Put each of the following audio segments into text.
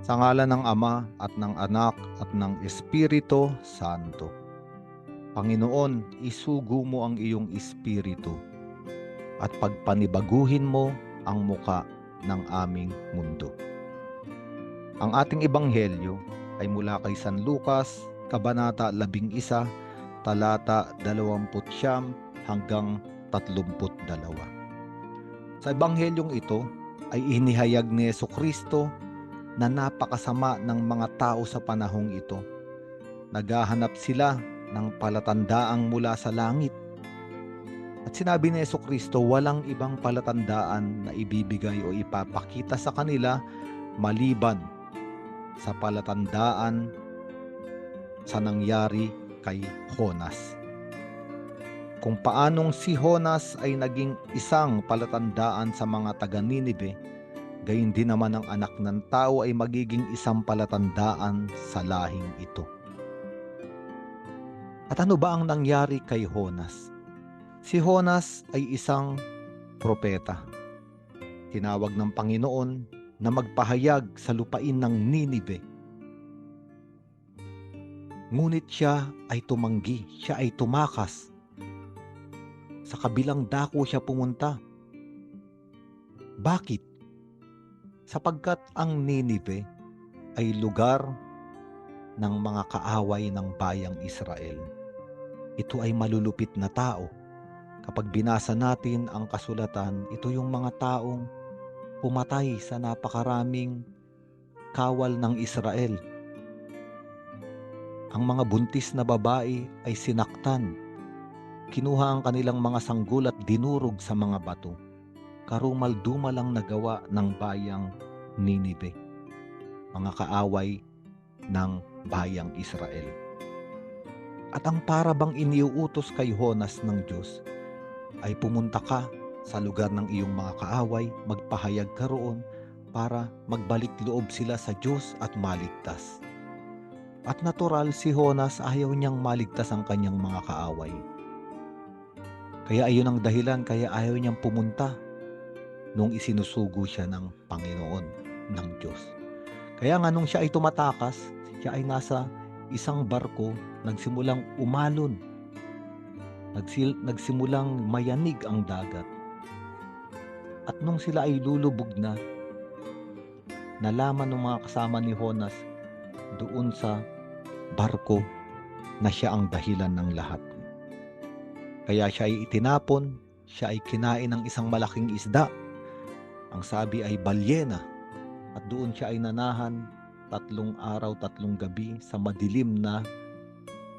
Sa ngala ng Ama at ng Anak at ng Espiritu Santo. Panginoon, isugo mo ang iyong espiritu at pagpanibaguhin mo ang muka ng aming mundo. Ang ating ebanghelyo ay mula kay San Lucas, Kabanata 11, talata 29 hanggang 32. Sa ebanghelyong ito ay inihayag ni Yeso Kristo na napakasama ng mga tao sa panahong ito. Naghahanap sila ng palatandaang mula sa langit. At sinabi ni Yeso Kristo, walang ibang palatandaan na ibibigay o ipapakita sa kanila maliban sa palatandaan sa nangyari kay Honas. Kung paanong si Honas ay naging isang palatandaan sa mga taga Ninive, gayon din naman ang anak ng tao ay magiging isang palatandaan sa lahing ito. At ano ba ang nangyari kay Honas? Si Honas ay isang propeta. Tinawag ng Panginoon na magpahayag sa lupain ng Ninive. Ngunit siya ay tumanggi, siya ay tumakas. Sa kabilang dako siya pumunta. Bakit? Sapagkat ang Ninive ay lugar ng mga kaaway ng bayang Israel. Ito ay malulupit na tao. Kapag binasa natin ang kasulatan, ito yung mga taong pumatay sa napakaraming kawal ng Israel. Ang mga buntis na babae ay sinaktan. Kinuha ang kanilang mga sanggol at dinurog sa mga bato. Karumal-dumal ang nagawa ng bayang Ninive. Mga kaaway ng bayang Israel. At ang para bang iniuutos kay Honas ng Diyos ay pumunta ka sa lugar ng iyong mga kaaway, magpahayag ka roon para magbalik loob sila sa Diyos at maligtas. At natural si Honas ayaw niyang maligtas ang kanyang mga kaaway. Kaya ayon ang dahilan kaya ayaw niyang pumunta nung isinusugo siya ng Panginoon, ng Diyos. Kaya nga nung siya ay tumatakas, siya ay nasa isang barko, nagsimulang umalon. Nagsil, nagsimulang mayanig ang dagat. At nung sila ay lulubog na, nalaman ng mga kasama ni Honas doon sa barko na siya ang dahilan ng lahat. Kaya siya ay itinapon, siya ay kinain ng isang malaking isda. Ang sabi ay balyena at doon siya ay nanahan tatlong araw, tatlong gabi sa madilim na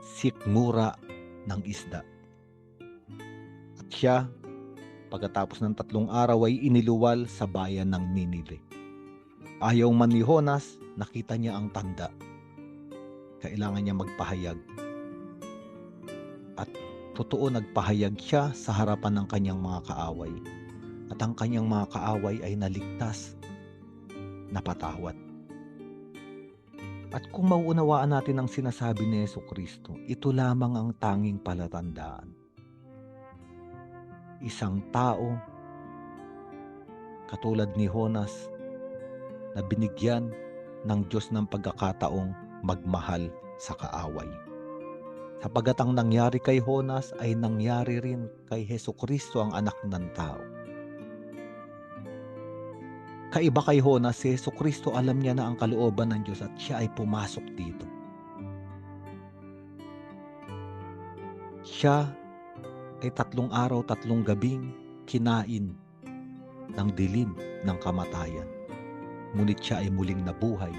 sikmura ng isda. At siya, pagkatapos ng tatlong araw ay iniluwal sa bayan ng Ninive. Ayaw man ni Honas, nakita niya ang tanda. Kailangan niya magpahayag. At totoo nagpahayag siya sa harapan ng kanyang mga kaaway. At ang kanyang mga kaaway ay naligtas, napatawad. At kung mauunawaan natin ang sinasabi ni Yeso Kristo, ito lamang ang tanging palatandaan. Isang tao katulad ni Honas na binigyan ng Diyos ng pagkakataong magmahal sa kaaway. Sapagat ang nangyari kay Honas ay nangyari rin kay Heso Kristo ang anak ng tao. Kaiba kay Honas, si Heso Kristo alam niya na ang kalooban ng Diyos at siya ay pumasok dito. Siya ay tatlong araw, tatlong gabing kinain ng dilim ng kamatayan. Ngunit siya ay muling nabuhay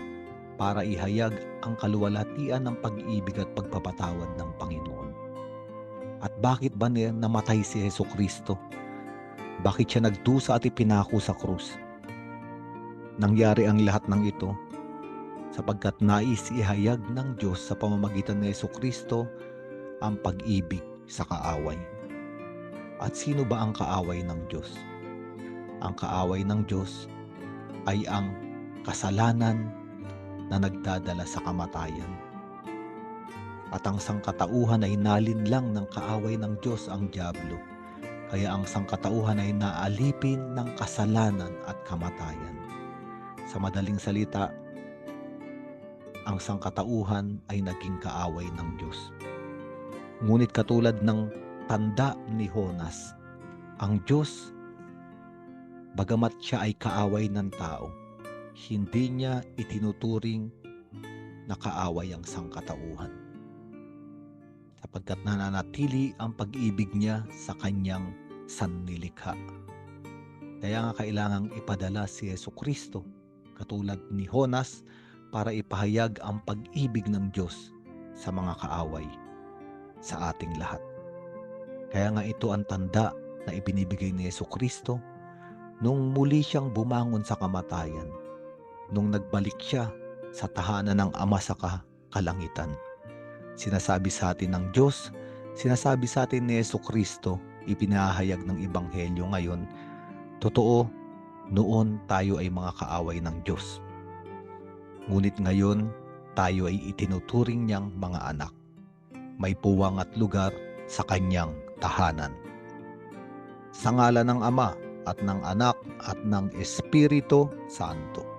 para ihayag ang kaluwalhatian ng pag-ibig at pagpapatawad ng Panginoon. At bakit ba niya namatay si Heso Kristo? Bakit siya nagdusa at ipinako sa krus? Nangyari ang lahat ng ito sapagkat nais ihayag ng Diyos sa pamamagitan ni Yeso Kristo ang pag-ibig sa kaaway. At sino ba ang kaaway ng Diyos? Ang kaaway ng Diyos ay ang kasalanan na nagdadala sa kamatayan. At ang sangkatauhan ay nalin lang ng kaaway ng Diyos ang Diablo. Kaya ang sangkatauhan ay naalipin ng kasalanan at kamatayan. Sa madaling salita, ang sangkatauhan ay naging kaaway ng Diyos. Ngunit katulad ng tanda ni Honas, ang Diyos, bagamat siya ay kaaway ng tao, hindi niya itinuturing na kaaway ang sangkatauhan. Sapagkat nananatili ang pag-ibig niya sa kanyang sannilikha. Kaya nga kailangang ipadala si Yesu Kristo katulad ni Honas para ipahayag ang pag-ibig ng Diyos sa mga kaaway sa ating lahat. Kaya nga ito ang tanda na ibinibigay ni Yesu Kristo nung muli siyang bumangon sa kamatayan, nung nagbalik siya sa tahanan ng Ama sa kalangitan. Sinasabi sa atin ng Diyos, sinasabi sa atin ni Yesu Kristo, ipinahayag ng Ebanghelyo ngayon, totoo, noon tayo ay mga kaaway ng Diyos. Ngunit ngayon, tayo ay itinuturing niyang mga anak. May puwang at lugar sa kanyang tahanan. Sa ngala ng Ama at ng Anak at ng Espiritu Santo.